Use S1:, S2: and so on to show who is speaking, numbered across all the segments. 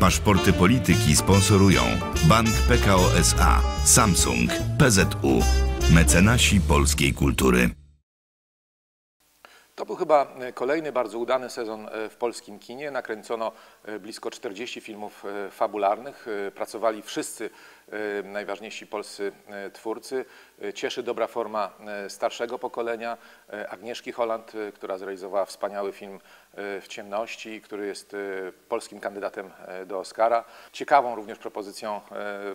S1: Paszporty polityki sponsorują Bank PKO SA, Samsung, PZU, mecenasi polskiej kultury.
S2: To był chyba e, kolejny bardzo udany sezon e, w polskim kinie. Nakręcono e, blisko 40 filmów fabularnych. Pracowali wszyscy najważniejsi polscy twórcy. Cieszy dobra forma starszego pokolenia. Agnieszki Holland, która zrealizowała wspaniały film w ciemności, który jest polskim kandydatem do Oscara. Ciekawą również propozycją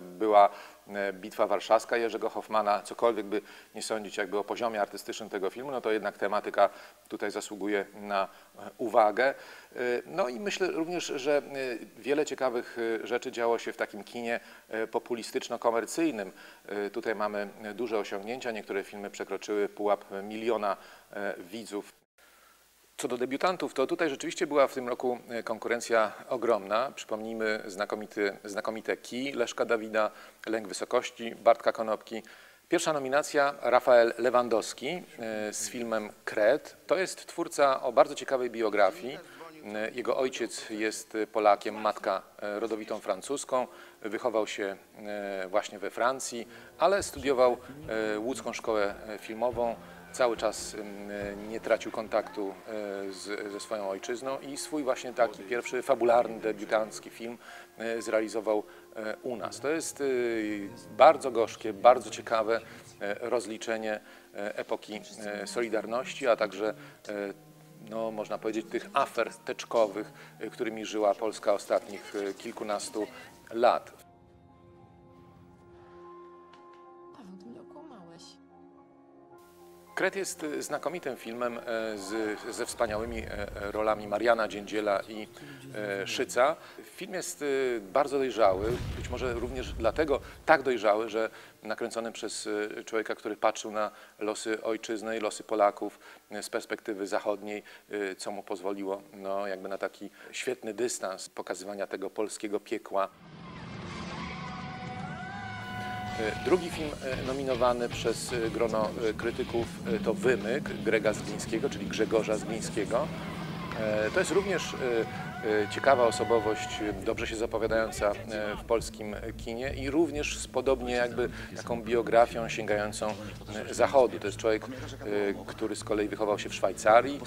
S2: była Bitwa Warszawska Jerzego Hoffmana. Cokolwiek by nie sądzić jakby o poziomie artystycznym tego filmu, no to jednak tematyka tutaj zasługuje na uwagę. No i myślę również, że wiele ciekawych rzeczy działo się w takim kinie populistyczno-komercyjnym. Tutaj mamy duże osiągnięcia. Niektóre filmy przekroczyły pułap miliona widzów. Co do debiutantów, to tutaj rzeczywiście była w tym roku e, konkurencja ogromna. Przypomnijmy znakomity, znakomite Ki, Leszka Dawida, Lęk Wysokości, Bartka Konopki. Pierwsza nominacja Rafael Lewandowski e, z filmem Kret. To jest twórca o bardzo ciekawej biografii. E, jego ojciec jest Polakiem, matka rodowitą francuską. Wychował się właśnie we Francji, ale studiował łódzką szkołę filmową cały czas nie tracił kontaktu e, z, ze swoją ojczyzną i swój właśnie taki pierwszy fabularny, debiutancki film e, zrealizował e, u nas. To jest bardzo gorzkie, bardzo ciekawe rozliczenie epoki Solidarności, a także no, można powiedzieć, tych afer teczkowych, którymi żyła Polska ostatnich kilkunastu lat. Kret jest e, znakomitym filmem e, z, ze wspaniałymi e, rolami Mariana Dziędziela i Szyca. Film jest bardzo dojrzały, być może również dlatego tak dojrzały, że nakręcony przez człowieka, który patrzył na losy ojczyzny i losy Polaków z perspektywy zachodniej, co mu pozwoliło no, jakby na taki świetny dystans pokazywania tego polskiego piekła. E, drugi film e, nominowany przez e, grono krytyków to Wymyk Grega Zglińskiego, czyli Grzegorza Zglińskiego. To jest również ciekawa osobowość, dobrze się zapowiadająca w polskim kinie i również z podobnie jakby taką biografią sięgającą zachodu. To jest człowiek, który z kolei wychował się w Szwajcarii,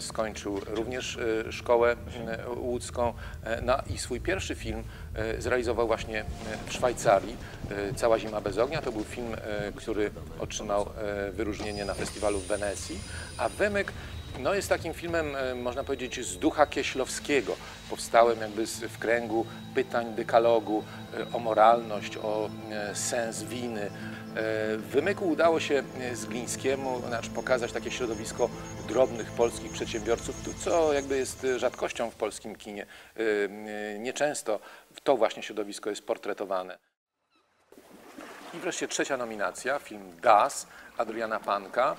S2: skończył również szkołę łódzką no i swój pierwszy film zrealizował właśnie w Szwajcarii. Cała zima bez ognia to był film, który otrzymał wyróżnienie na festiwalu w Wenecji, a Wymyk no jest takim filmem, e, można powiedzieć, z ducha Kieślowskiego, powstałym jakby w kręgu pytań dekalogu e, o moralność, o e, sens winy. W Wymyku udało się Zglińskiemu znaczy pokazać takie środowisko drobnych polskich przedsiębiorców, co jakby jest rzadkością w polskim kinie. Nieczęsto to właśnie środowisko jest portretowane. I wreszcie trzecia nominacja, film Das Adriana Panka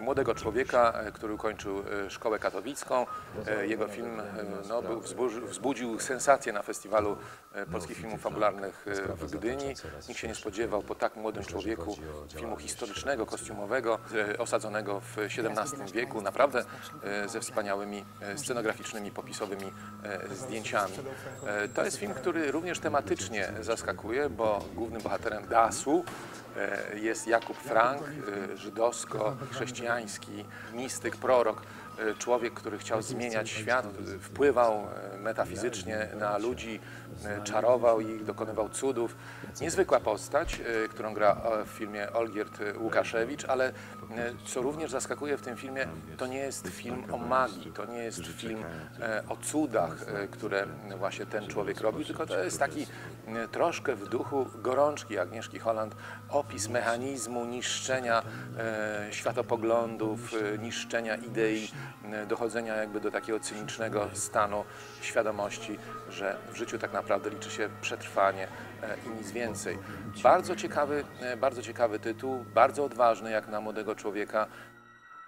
S2: młodego człowieka, e, który ukończył e, szkołę katowicką. E, jego film no, był, wzbudził sensację na festiwalu polskich filmów fabularnych w Gdyni. Nikt się nie spodziewał po tak młodym człowieku filmu historycznego, kostiumowego, osadzonego w XVII wieku, naprawdę ze wspaniałymi scenograficznymi, popisowymi zdjęciami. To jest film, który również tematycznie zaskakuje, bo głównym bohaterem Dasu jest Jakub Frank, e, żydowsko-chrześcijański mistyk, prorok, e, człowiek, który chciał zmieniać świat, wpływał metafizycznie na ludzi, czarował ich, dokonywał cudów. Niezwykła postać, którą gra w filmie Olgierd Łukaszewicz, ale co również zaskakuje w tym filmie, to nie jest film o magii, to nie jest film o cudach, które właśnie ten człowiek robił, tylko to jest taki troszkę w duchu gorączki Agnieszki Holland opis mechanizmu niszczenia e, światopoglądów, e, niszczenia idei, e, dochodzenia jakby do takiego cynicznego stanu świadomości, że w życiu tak naprawdę liczy się przetrwanie i nic więcej. Bardzo ciekawy, bardzo ciekawy tytuł, bardzo odważny jak na młodego człowieka.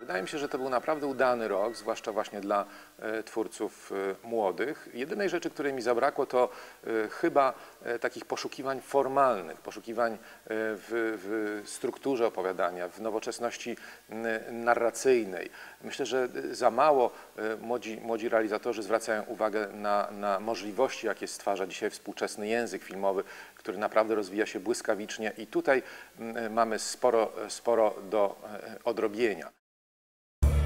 S2: Wydaje mi się, że to był naprawdę udany rok, zwłaszcza właśnie dla e, twórców e, młodych. Jedynej rzeczy, której mi zabrakło, to e, chyba takich poszukiwań formalnych, poszukiwań w, w strukturze opowiadania, w nowoczesności narracyjnej. Myślę, że za mało młodzi, młodzi realizatorzy zwracają uwagę na, na możliwości, jakie stwarza dzisiaj współczesny język filmowy, który naprawdę rozwija się błyskawicznie i tutaj mamy sporo, sporo do odrobienia.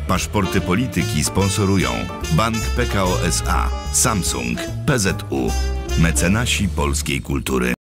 S1: Paszporty polityki sponsorują Bank PKO SA, Samsung, PZU, mecenasi polskiej kultury.